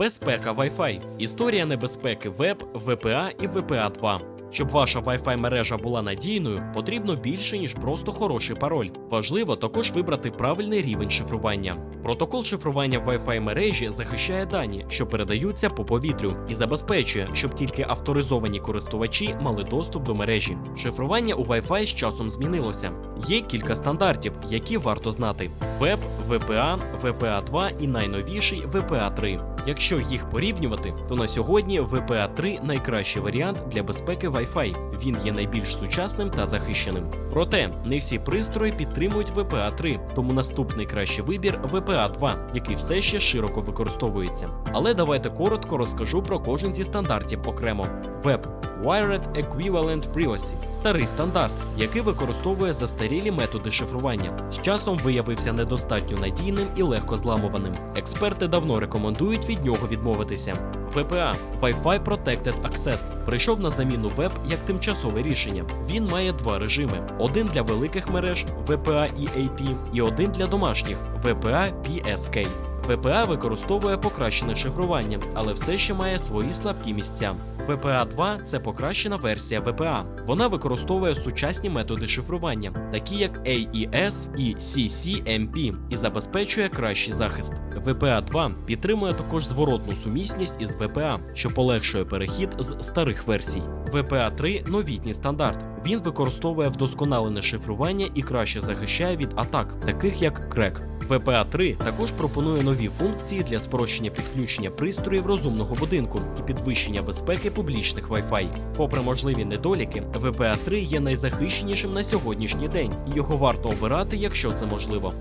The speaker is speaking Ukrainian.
Безпека Wi-Fi. Історія небезпеки веб, ВПА і ВПА 2. Щоб ваша Wi-Fi мережа була надійною, потрібно більше, ніж просто хороший пароль. Важливо також вибрати правильний рівень шифрування. Протокол шифрування Wi-Fi мережі захищає дані, що передаються по повітрю, і забезпечує, щоб тільки авторизовані користувачі мали доступ до мережі. Шифрування у Wi-Fi з часом змінилося. Є кілька стандартів, які варто знати: Web, VPA, VPA 2 і найновіший VPA 3. Якщо їх порівнювати, то на сьогодні VPA 3 найкращий варіант для безпеки Wi-Fi. Він є найбільш сучасним та захищеним. Проте не всі пристрої підтримують VPA 3, тому наступний кращий вибір VPA 2, який все ще широко використовується. Але давайте коротко розкажу про кожен зі стандартів окремо. Web Wired Equivalent Privacy – старий стандарт, який використовує застарілі методи шифрування. З часом виявився недостатньо надійним і легко зламуваним. Експерти давно рекомендують від нього відмовитися. VPA Wi-Fi Protected Access прийшов на заміну веб як тимчасове рішення. Він має два режими: один для великих мереж VPA EAP і один для домашніх VPA PSK. VPA використовує покращене шифрування, але все ще має свої слабкі місця. VPA 2 це покращена версія VPA. Вона використовує сучасні методи шифрування, такі як AES і CCMP, і забезпечує кращий захист. VPA 2 підтримує також зворотну сумісність із VPA, що полегшує перехід з старих версій. VPA 3 новітній стандарт. Він використовує вдосконалене шифрування і краще захищає від атак, таких як крек. VPA 3 також пропонує нові функції для спрощення підключення пристроїв розумного будинку і підвищення безпеки публічних Wi-Fi. Попри можливі недоліки, VPA 3 є найзахищенішим на сьогоднішній день, і його варто обирати, якщо це можливо.